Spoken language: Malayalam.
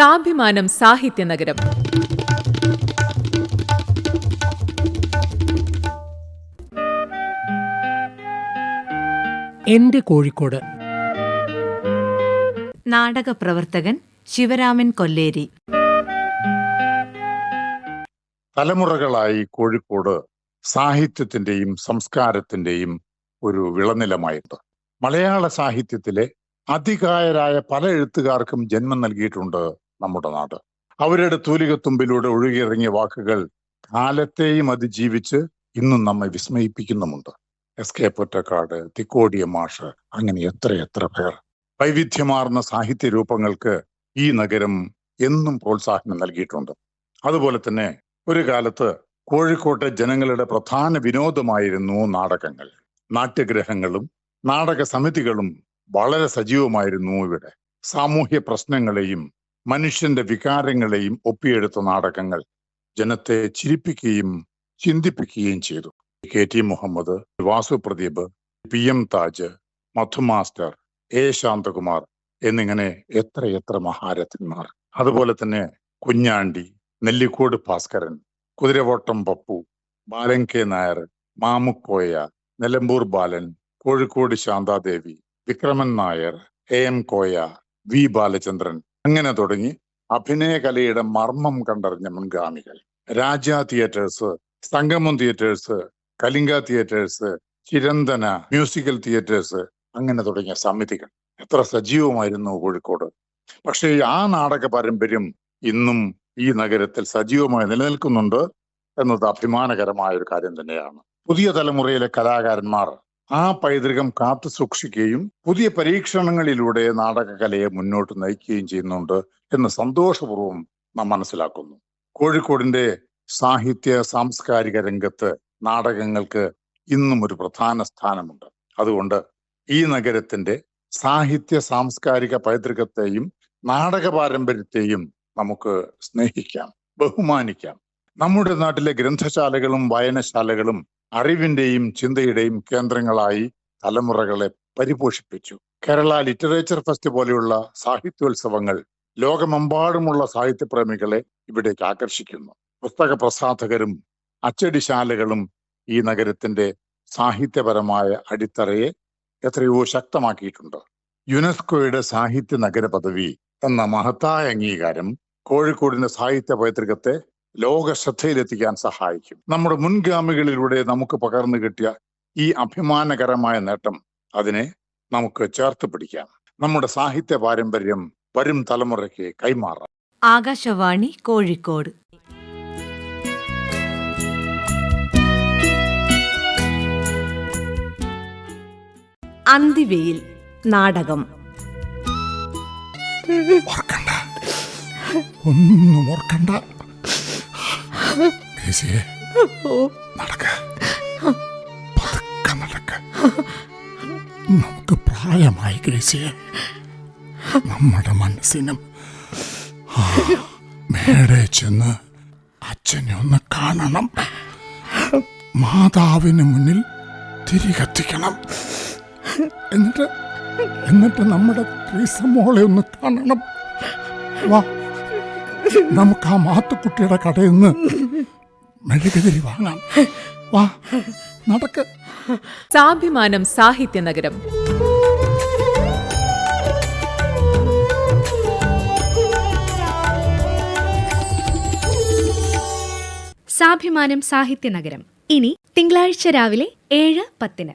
സാഭിമാനം സാഹിത്യ നഗരം എന്റെ കോഴിക്കോട്. നാടക പ്രവർത്തകൻ ശിവരാമൻ കൊല്ലേരി. തലമുറകളായി കോഴിക്കോട് സാഹിത്യത്തിന്റെയും സംസ്കാരത്തിന്റെയും ഒരു വിളനിലമായിട്ട്. മലയാള സാഹിത്യത്തിലെ അതികായരായ പല എഴുത്തുകാർക്കും ജന്മം നൽകിയിട്ടുണ്ട് നമ്മുടെ നാട്. അവരുടെ തൂലികത്തുമ്പിലൂടെ ഒഴുകിയിറങ്ങിയ വാക്കുകൾ കാലത്തെയും അതിജീവിച്ച് ഇന്നും നമ്മെ വിസ്മയിപ്പിക്കുന്നുമുണ്ട്. എസ് കെ പൊറ്റക്കാട് തിക്കോടിയ മാഷ് അങ്ങനെ എത്ര എത്ര പേർ. വൈവിധ്യമാർന്ന സാഹിത്യ രൂപങ്ങൾക്ക് ഈ നഗരം എന്നും പ്രോത്സാഹനം നൽകിയിട്ടുണ്ട്. അതുപോലെ തന്നെ ഒരു കാലത്ത് കോഴിക്കോട്ടെ ജനങ്ങളുടെ പ്രധാന വിനോദമായിരുന്നു നാടകങ്ങൾ. നാട്യഗ്രഹങ്ങളും നാടക സമിതികളും വളരെ സജീവമായിരുന്നു ഇവിടെ. സാമൂഹ്യ പ്രശ്നങ്ങളെയും മനുഷ്യന്റെ വികാരങ്ങളെയും ഒപ്പിയെടുത്ത നാടകങ്ങൾ ജനത്തെ ചിരിപ്പിക്കുകയും ചിന്തിപ്പിക്കുകയും ചെയ്തു. K T Muhammad Vasu Pradeep P M Taj Madhu master A Shanthakumar എന്നിങ്ങനെ എത്രയെത്ര എത്ര മഹാരഥന്മാർ. അതുപോലെ തന്നെ Kunhandi Nellikode Bhaskaran Kuthiravattam Pappu Balan K Nair Mamukkoya Nilambur Balan Kozhikode Shanthadevi Vikraman Nair A M Koya V Balachandran അങ്ങനെ തുടങ്ങി അഭിനയ കലയുടെ മർമ്മം കണ്ടറിഞ്ഞ മുൻഗാമികൾ. Raja theatres Sangamam theatres Kalinga theatres Chiranthana musical theatres അങ്ങനെ തുടങ്ങിയ സമിതികൾ. എത്ര സജീവമായിരുന്നു കോഴിക്കോട്. പക്ഷേ ആ നാടക പാരമ്പര്യം ഇന്നും ഈ നഗരത്തിൽ സജീവമായി നിലനിൽക്കുന്നുണ്ട് എന്നത് അഭിമാനകരമായ ഒരു കാര്യം തന്നെയാണ്. പുതിയ തലമുറയിലെ കലാകാരന്മാർ ആ പൈതൃകം കാത്തു സൂക്ഷിക്കുകയും പുതിയ പരീക്ഷണങ്ങളിലൂടെ നാടകകലയെ മുന്നോട്ട് നയിക്കുകയും ചെയ്യുന്നുണ്ട് എന്ന് സന്തോഷപൂർവം നാം മനസ്സിലാക്കുന്നു. കോഴിക്കോടിന്റെ സാഹിത്യ സാംസ്കാരിക രംഗത്ത് നാടകങ്ങൾക്ക് ഇന്നും ഒരു പ്രധാന സ്ഥാനമുണ്ട്. അതുകൊണ്ട് ഈ നഗരത്തിന്റെ സാഹിത്യ സാംസ്കാരിക പൈതൃകത്തെയും നാടക പാരമ്പര്യത്തെയും നമുക്ക് സ്നേഹിക്കാം ബഹുമാനിക്കാം. നമ്മുടെ നാട്ടിലെ ഗ്രന്ഥശാലകളും വായനശാലകളും അറിവിന്റെയും ചിന്തയുടെയും കേന്ദ്രങ്ങളായി തലമുറകളെ പരിപോഷിപ്പിച്ചു. കേരള ലിറ്ററേച്ചർ ഫെസ്റ്റ് പോലെയുള്ള സാഹിത്യോത്സവങ്ങൾ ലോകമെമ്പാടുമുള്ള സാഹിത്യപ്രേമികളെ ഇവിടേക്ക് ആകർഷിക്കുന്നു. പുസ്തക പ്രസാധകരും അച്ചടിശാലകളും ഈ നഗരത്തിന്റെ സാഹിത്യപരമായ അടിത്തറയെ എത്രയോ ശക്തമാക്കിയിട്ടുണ്ട്. യുനെസ്കോയുടെ സാഹിത്യ നഗര പദവി എന്ന മഹത്തായ അംഗീകാരം കോഴിക്കോടിന്റെ സാഹിത്യ പൈതൃകത്തെ ലോക ശ്രദ്ധയിലെത്തിക്കാൻ സഹായിക്കും. നമ്മുടെ മുൻഗാമികളിലൂടെ നമുക്ക് പകർന്നു കിട്ടിയ ഈ അഭിമാനകരമായ നേട്ടം അതിനെ നമുക്ക് ചേർത്ത് പിടിക്കാം. നമ്മുടെ സാഹിത്യ പാരമ്പര്യം വരും തലമുറയ്ക്ക് കൈമാറാം. ആകാശവാണി കോഴിക്കോട്. അന്തിവെയിൽ നാടകം. ഓർക്കണ്ട. ഒന്നും ഓർക്കണ്ട. നടക്ക. പതുക്കെ നടക്ക. നമുക്ക് പ്രായമായി ഗ്രേസിയെ നമ്മുടെ മനസ്സിനും മേടെ ചെന്ന് അച്ഛനെ ഒന്ന് കാണണം. മാതാവിന് മുന്നിൽ തിരികെത്തിക്കണം എന്നിട്ട് എന്നിട്ട് നമ്മുടെ ട്രീസമോളെ ഒന്ന് കാണണം. വാ. നമുക്ക് ആ മാത്തുക്കുട്ടിയുടെ കടയിൽ നിന്ന് മെഴുകുതിരി വാങ്ങാം വാ നടക്ക്. സാഭിമാനം സാഹിത്യ നഗരം സാഭിമാനം സാഹിത്യ നഗരം ഇനി തിങ്കളാഴ്ച രാവിലെ ഏഴ് പത്തിന്.